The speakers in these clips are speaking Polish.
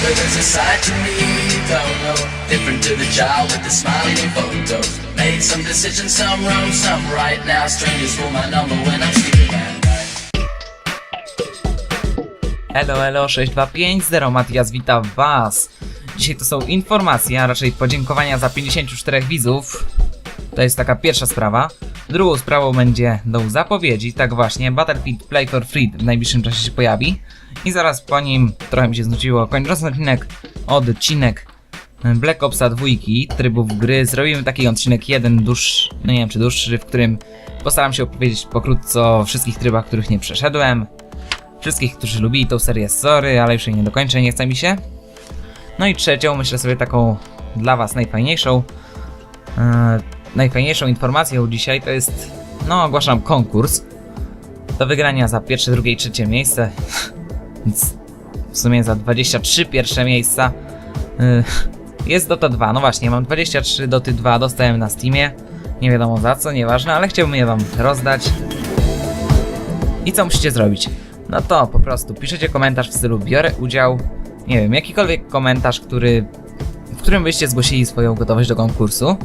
Mother, there's a side to me you don't know. Different to the child with the smiling photos. Made some decisions, some wrong, some right now. Strangers my number when I'm sleeping at night. Elo, elo, 6250, Matias wita was. Dzisiaj to są informacje, a raczej podziękowania za 54 widzów. To jest taka pierwsza sprawa. Drugą sprawą będzie do zapowiedzi, tak właśnie, Battlefield Play for Free w najbliższym czasie się pojawi. I zaraz po nim, trochę mi się znudziło, kończący odcinek, odcinek Black Opsa 2, trybów gry. Zrobimy taki odcinek jeden dłuższy, no nie wiem czy dłuższy, w którym postaram się opowiedzieć pokrótce o wszystkich trybach, których nie przeszedłem. Wszystkich, którzy lubili tą serię, sorry, ale już jej nie dokończę, nie chce mi się. No i trzecią, myślę sobie taką dla was najfajniejszą, e, najfajniejszą informacją dzisiaj to jest, no ogłaszam konkurs do wygrania za pierwsze, drugie i trzecie miejsce, w sumie za 23 pierwsze miejsca. E, jest Dota 2, no właśnie, mam 23 Doty 2, dostałem na Steamie, nie wiadomo za co, nieważne, ale chciałbym je wam rozdać. I co musicie zrobić? No to po prostu piszecie komentarz w stylu biorę udział, nie wiem, jakikolwiek komentarz, który, w którym byście zgłosili swoją gotowość do konkursu.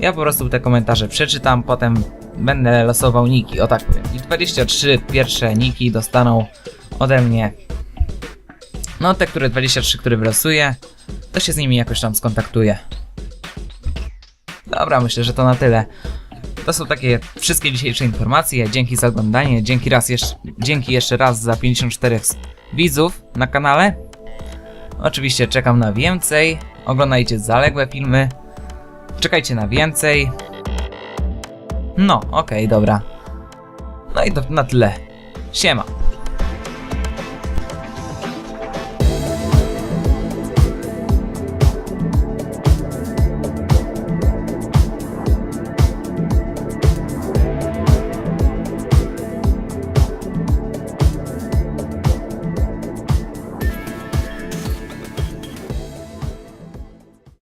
Ja po prostu te komentarze przeczytam, potem będę losował niki, o tak powiem. I 23 pierwsze niki dostaną ode mnie. No te, które 23, które wylosuję, to się z nimi jakoś tam skontaktuję. Dobra, myślę, że to na tyle. To są takie wszystkie dzisiejsze informacje. Dzięki za oglądanie. Dzięki, raz jeszcze, dzięki jeszcze raz za 54 widzów na kanale. Oczywiście czekam na więcej. Oglądajcie zaległe filmy. Czekajcie na więcej. No, okej, dobra. No i to na tyle. Siema.